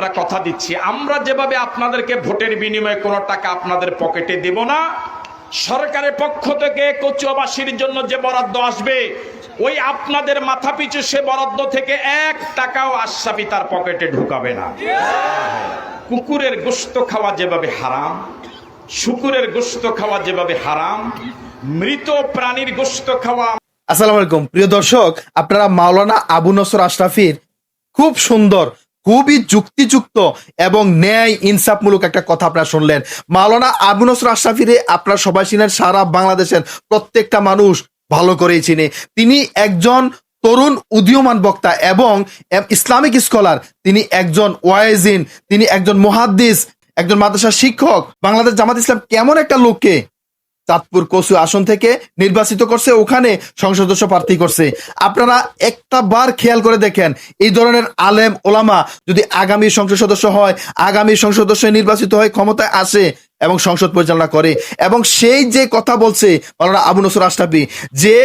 আমরা কথা দিচ্ছি। আমরা যেভাবে আপনাদেরকে ভোটের বিনিময়ে কোনো টাকা আপনাদের পকেটে দেব না, সরকারের পক্ষ থেকে কচুয়াবাসীর জন্য যে বরাদ্দ আসবে, ওই আপনাদের মাথা পিছু সে বরাদ্দ থেকে এক টাকাও আশাপি তার পকেটে ঢুকাবে না। কুকুরের গোস্ত খাওয়া যেভাবে হারাম, শুকুরের গোস্ত খাওয়া যেভাবে হারাম, মৃত প্রাণীর গোস্ত খাওয়া আসসালামু আলাইকুম। প্রিয় দর্শক, আপনারা মাওলানা আবু নসর আশরাফির খুব সুন্দর খুবই যুক্তিযুক্ত এবং ন্যায় ইনসাফমূলক একটা কথা আপনারা শুনলেন। মাওলানা আবু নসর আশরাফিরে আপনারা সবাই চিনেন, সারা বাংলাদেশের প্রত্যেকটা মানুষ ভালো করেই চিনে। তিনি একজন তরুণ উদীয়মান বক্তা এবং ইসলামিক স্কলার। তিনি একজন ওয়াইজিন, তিনি একজন মুহাদ্দিস, একজন মাদ্রাসা শিক্ষক। বাংলাদেশ জামাত ইসলাম কেমন একটা লোককে চাঁদপুর কসু আসন থেকে নির্বাচিত করছে। ওখানে সংসদ প্রার্থী করছে। আপনারা একটা বার খেয়াল করে দেখেন, এই ধরনের আলেম ওলামা যদি আগামী সংসদ সদস্য হয়, আগামী সংসদ সদস্য নির্বাচিত হয় ক্ষমতায় আসে এবং সংসদ পরিচালনা করে। এবং সেই যে কথা বলছে মাওলানা আবু নসর আশরাফি, যে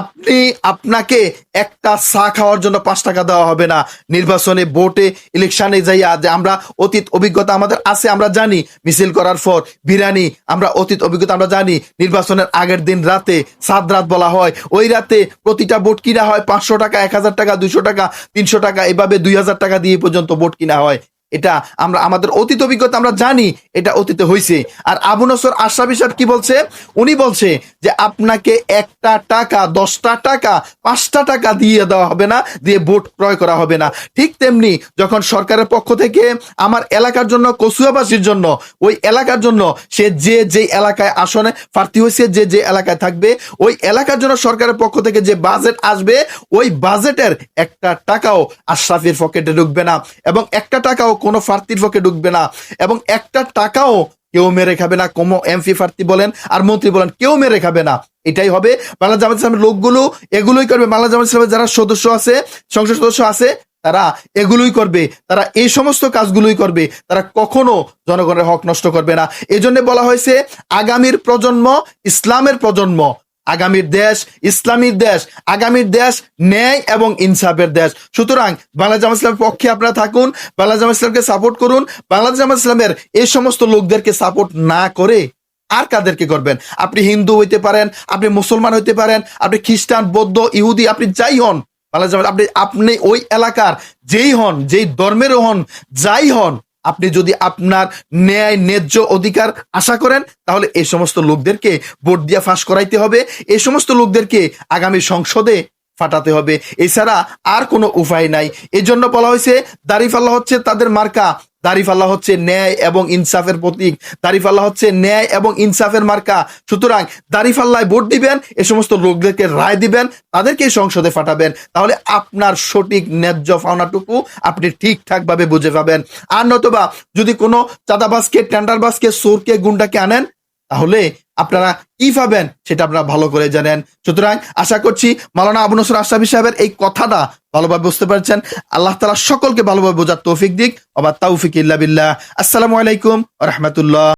আপনি, আপনাকে একটা চা খাওয়ার জন্য পাঁচ টাকা দেওয়া হবে না। নির্বাচনে ভোটে, ইলেকশনে যাইয়া যে আমরা অতীত অভিজ্ঞতা আমাদের আছে, আমরা জানি। মিছিল করার পর বিরিয়ানি, আমরা অতীত অভিজ্ঞতা আমরা জানি। নির্বাচনের আগের দিন রাতে সাত রাত বলা হয়। ওই রাতে প্রতিটা ভোট কিনা হয় পাঁচশো টাকা, এক হাজার টাকা, দুইশো টাকা, তিনশো টাকা, এভাবে দুই হাজার টাকা দিয়ে পর্যন্ত ভোট কিনা হয়। এটা আমরা, আমাদের অতীত অভিজ্ঞতা আমরা জানি, এটা অতীতে হয়েছে আর আবু নসর আশরাফি সাহেব কি বলছে? উনি বলছে যে আপনাকে একটা টাকা, দশটা টাকা, পাঁচটা টাকা দিয়ে দেওয়া হবে না, দিয়ে ভোট ক্রয় করা হবে না। ঠিক তেমনি যখন সরকারের পক্ষ থেকে আমার এলাকার জন্য, কচুয়াবাসীর জন্য, ওই এলাকার জন্য সে যে যে এলাকায় আসনে প্রার্থী হয়েছে, যে যে এলাকায় থাকবে, ওই এলাকার জন্য সরকারের পক্ষ থেকে যে বাজেট আসবে, ওই বাজেটের একটা টাকাও আশরাফির পকেটে ঢুকবে না। এবং একটা টাকাও কোনো প্রার্থীর পক্ষে ঢুকবে না। এবং একটা টাকাও কেউ মেরে খাবে না কোনো এমপি প্রার্থী বলেন আর মন্ত্রী বলেন, কেউ মেরে খাবে না। এটাই হবে বাংলা জামাত ইসলামের লোকগুলো, এগুলোই করবে। বাংলা জামাত ইসলামের যারা সদস্য আছে, সংসদ সদস্য আছে, তারা এগুলোই করবে। তারা এই সমস্ত কাজগুলোই করবে। তারা কখনো জনগণের হক নষ্ট করবে না। এই বলা হয়েছে, আগামীর প্রজন্ম ইসলামের প্রজন্ম। আগামীর দেশ ইসলামীর দেশ আগামীর দেশ ন্যায় এবং ইনসাফের দেশ। সুতরাং বাংলা জামাত ইসলামের পক্ষে আপনারা থাকুন বাংলা জামাত ইসলামকে সাপোর্ট করুন বাংলা জামাত ইসলামের এই সমস্ত লোকদেরকে সাপোর্ট না করে আর কাদেরকে করবেন? আপনি হিন্দু হইতে পারেন, আপনি মুসলমান হইতে পারেন, আপনি খ্রিস্টান, বৌদ্ধ, ইহুদি, আপনি যাই হন বাংলা জামাত, আপনি আপনি ওই এলাকার যেই হন, যেই ধর্মেরও হন, যাই হন আপনি যদি আপনার ন্যায় ন্যায্য অধিকার আশা করেন, তাহলে এই সমস্ত লোকদেরকে ভোট দিয়ে ফাঁস করাইতে হবে। এই সমস্ত লোকদেরকে আগামী সংসদে ফাটাতে হবে। এছাড়া আর কোনো উপায় নাই। এজন্য জন্য বলা হয়েছে দারিফাল্লা হচ্ছে তাদের মার্কা। দাড়িফাল্লা হচ্ছে ন্যায় এবং ইনসাফের প্রতীক। দাড়িফাল্লা হচ্ছে ন্যায় এবং ইনসাফের মার্কা। সুতরাং দাড়িফাল্লায় ভোট দিবেন, এ সমস্ত লোকদেরকে রায় দিবেন, তাদেরকে সংসদে ফাটাবেন তাহলে আপনার সঠিক ন্যায্য পাওনাটুকু আপনি ঠিকঠাকভাবে বুঝে পাবেন। আর নতবা যদি কোনো চাঁদাবাসকে টেন্ডারবাজকে সোরকে গুন্ডাকে আনেন, তাহলে আপনারা কি পাবেন সেটা আপনারা ভালো করে জানেন। সুতরাং আশা করছি মালানা আবু নসর আশরাফি সাহেবের এই কথাটা ভালোভাবে বুঝতে পারছেন। আল্লাহ তালা সকলকে ভালোভাবে বোঝার তৌফিক দিক। অবা তৌফিক ইল্লা বিল্লাহ। আসসালামু আলাইকুম রহমতুল্লাহ।